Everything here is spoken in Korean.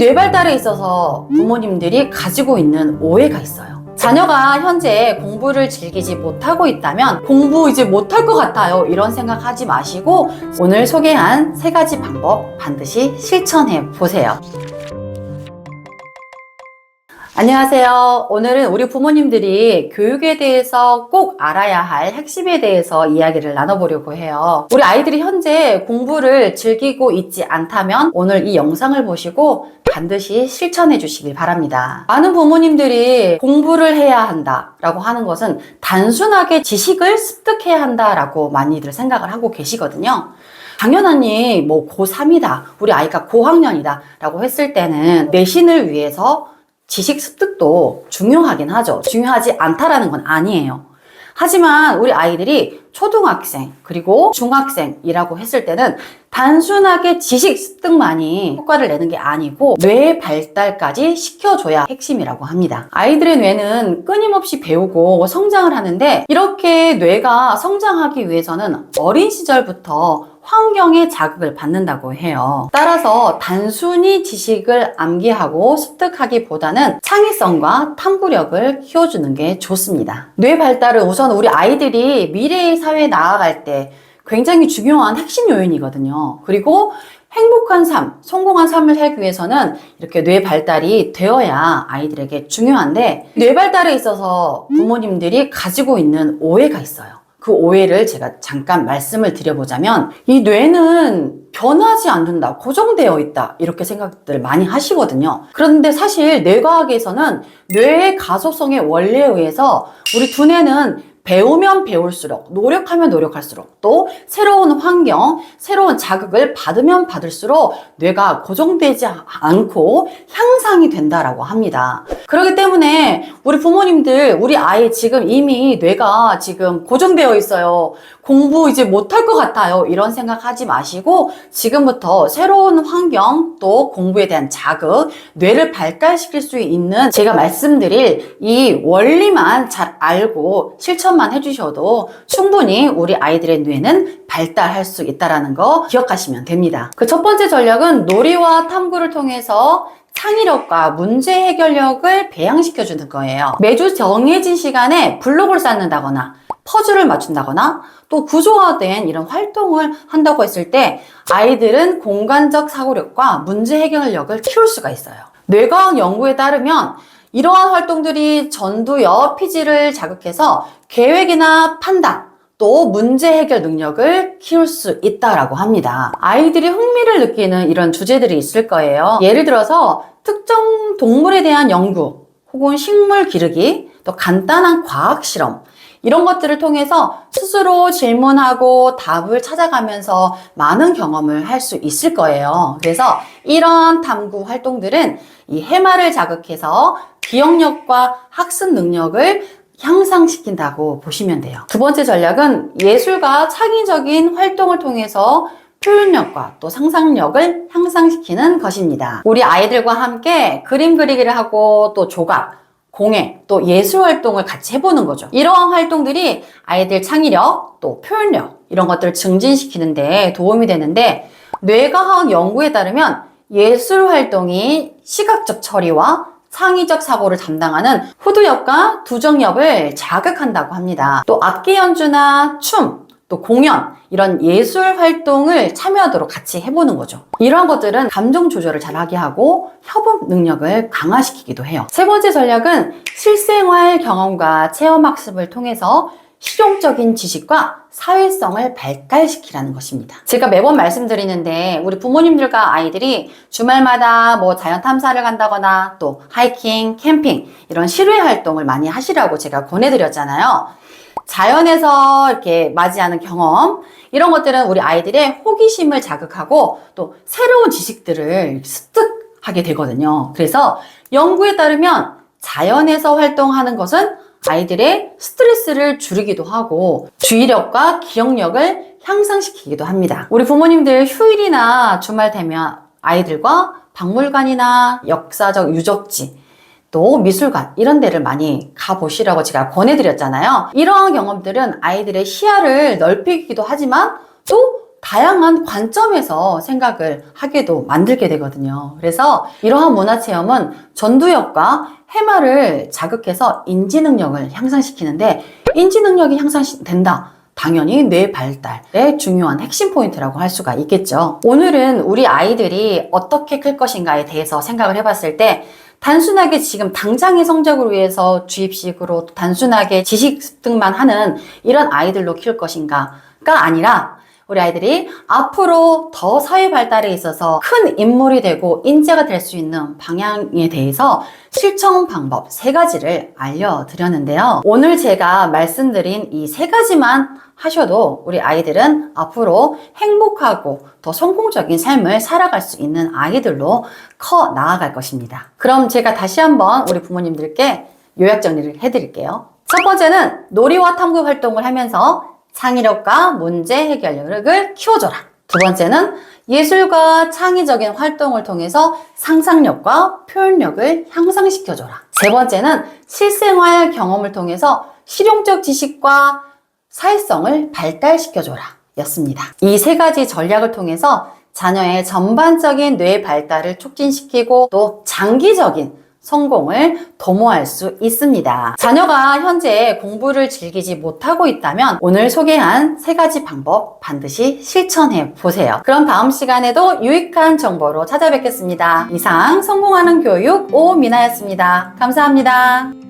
뇌발달에 있어서 부모님들이 가지고 있는 오해가 있어요. 자녀가 현재 공부를 즐기지 못하고 있다면 공부 이제 못할 것 같아요. 이런 생각 하지 마시고 오늘 소개한 세 가지 방법 반드시 실천해 보세요. 안녕하세요. 오늘은 우리 부모님들이 교육에 대해서 꼭 알아야 할 핵심에 대해서 이야기를 나눠보려고 해요. 우리 아이들이 현재 공부를 즐기고 있지 않다면 오늘 이 영상을 보시고 반드시 실천해 주시길 바랍니다. 많은 부모님들이 공부를 해야 한다라고 하는 것은 단순하게 지식을 습득해야 한다라고 많이들 생각을 하고 계시거든요. 당연하니 뭐 고3이다, 우리 아이가 고학년이다 라고 했을 때는 내신을 위해서 지식 습득도 중요하긴 하죠. 중요하지 않다라는 건 아니에요. 하지만 우리 아이들이 초등학생 그리고 중학생이라고 했을 때는 단순하게 지식 습득만이 효과를 내는 게 아니고 뇌 발달까지 시켜줘야 핵심이라고 합니다. 아이들의 뇌는 끊임없이 배우고 성장을 하는데 이렇게 뇌가 성장하기 위해서는 어린 시절부터 환경의 자극을 받는다고 해요. 따라서 단순히 지식을 암기하고 습득하기보다는 창의성과 탐구력을 키워주는 게 좋습니다. 뇌 발달은 우선 우리 아이들이 미래의 사회에 나아갈 때 굉장히 중요한 핵심 요인이거든요. 그리고 행복한 삶, 성공한 삶을 살기 위해서는 이렇게 뇌 발달이 되어야 아이들에게 중요한데 뇌 발달에 있어서 부모님들이 가지고 있는 오해가 있어요. 그 오해를 제가 잠깐 말씀을 드려보자면 이 뇌는 변하지 않는다, 고정되어 있다 이렇게 생각들 많이 하시거든요. 그런데 사실 뇌과학에서는 뇌의 가속성의 원리에 의해서 우리 두뇌는 배우면 배울수록, 노력하면 노력할수록, 또 새로운 환경, 새로운 자극을 받으면 받을수록 뇌가 고정되지 않고 향상이 된다라고 합니다. 그렇기 때문에 우리 부모님들, 우리 아이 지금 이미 뇌가 지금 고정되어 있어요. 공부 이제 못할 것 같아요. 이런 생각하지 마시고 지금부터 새로운 환경, 또 공부에 대한 자극, 뇌를 발달시킬 수 있는 제가 말씀드릴 이 원리만 잘 알고 실천만 해주셔도 충분히 우리 아이들의 뇌는 발달할 수 있다는 거 기억하시면 됩니다. 그 첫 번째 전략은 놀이와 탐구를 통해서 창의력과 문제 해결력을 배양시켜 주는 거예요. 매주 정해진 시간에 블록을 쌓는다거나 퍼즐을 맞춘다거나 또 구조화된 이런 활동을 한다고 했을 때 아이들은 공간적 사고력과 문제 해결력을 키울 수가 있어요. 뇌과학 연구에 따르면 이러한 활동들이 전두엽 피지를 자극해서 계획이나 판단, 또 문제 해결 능력을 키울 수 있다라고 합니다. 아이들이 흥미를 느끼는 이런 주제들이 있을 거예요. 예를 들어서 특정 동물에 대한 연구, 혹은 식물 기르기, 또 간단한 과학 실험, 이런 것들을 통해서 스스로 질문하고 답을 찾아가면서 많은 경험을 할 수 있을 거예요. 그래서 이런 탐구 활동들은 이 해마를 자극해서 기억력과 학습 능력을 향상시킨다고 보시면 돼요. 두 번째 전략은 예술과 창의적인 활동을 통해서 표현력과 또 상상력을 향상시키는 것입니다. 우리 아이들과 함께 그림 그리기를 하고 또 조각, 공예, 또 예술 활동을 같이 해보는 거죠. 이러한 활동들이 아이들 창의력, 또 표현력, 이런 것들을 증진시키는 데 도움이 되는데, 뇌과학 연구에 따르면 예술 활동이 시각적 처리와 창의적 사고를 담당하는 후두엽과 두정엽을 자극한다고 합니다. 또 악기 연주나 춤, 또 공연, 이런 예술 활동을 참여하도록 같이 해보는 거죠. 이러한 것들은 감정 조절을 잘하게 하고 협업 능력을 강화시키기도 해요. 세 번째 전략은 실생활 경험과 체험 학습을 통해서 실용적인 지식과 사회성을 발달시키라는 것입니다. 제가 매번 말씀드리는데 우리 부모님들과 아이들이 주말마다 뭐 자연 탐사를 간다거나 또 하이킹, 캠핑 이런 실외 활동을 많이 하시라고 제가 권해드렸잖아요. 자연에서 이렇게 맞이하는 경험 이런 것들은 우리 아이들의 호기심을 자극하고 또 새로운 지식들을 습득하게 되거든요. 그래서 연구에 따르면 자연에서 활동하는 것은 아이들의 스트레스를 줄이기도 하고 주의력과 기억력을 향상시키기도 합니다. 우리 부모님들 휴일이나 주말 되면 아이들과 박물관이나 역사적 유적지 또 미술관 이런 데를 많이 가보시라고 제가 권해드렸잖아요. 이러한 경험들은 아이들의 시야를 넓히기도 하지만 또 다양한 관점에서 생각을 하게도 만들게 되거든요. 그래서 이러한 문화체험은 전두엽과 해마를 자극해서 인지 능력을 향상시키는데 인지 능력이 향상된다. 당연히 뇌 발달의 중요한 핵심 포인트라고 할 수가 있겠죠. 오늘은 우리 아이들이 어떻게 클 것인가에 대해서 생각을 해봤을 때 단순하게 지금 당장의 성적을 위해서 주입식으로 단순하게 지식 습득만 하는 이런 아이들로 키울 것인가가 아니라 우리 아이들이 앞으로 더 사회 발달에 있어서 큰 인물이 되고 인재가 될 수 있는 방향에 대해서 실천 방법 세 가지를 알려드렸는데요. 오늘 제가 말씀드린 이 세 가지만 하셔도 우리 아이들은 앞으로 행복하고 더 성공적인 삶을 살아갈 수 있는 아이들로 커 나아갈 것입니다. 그럼 제가 다시 한번 우리 부모님들께 요약 정리를 해드릴게요. 첫 번째는 놀이와 탐구 활동을 하면서 창의력과 문제 해결력을 키워줘라. 두 번째는 예술과 창의적인 활동을 통해서 상상력과 표현력을 향상시켜줘라. 세 번째는 실생활 경험을 통해서 실용적 지식과 사회성을 발달시켜줘라. 였습니다. 이 세 가지 전략을 통해서 자녀의 전반적인 뇌 발달을 촉진시키고 또 장기적인 성공을 도모할 수 있습니다. 자녀가 현재 공부를 즐기지 못하고 있다면 오늘 소개한 세 가지 방법 반드시 실천해 보세요. 그럼 다음 시간에도 유익한 정보로 찾아뵙겠습니다. 이상 성공하는 교육 오미나였습니다. 감사합니다.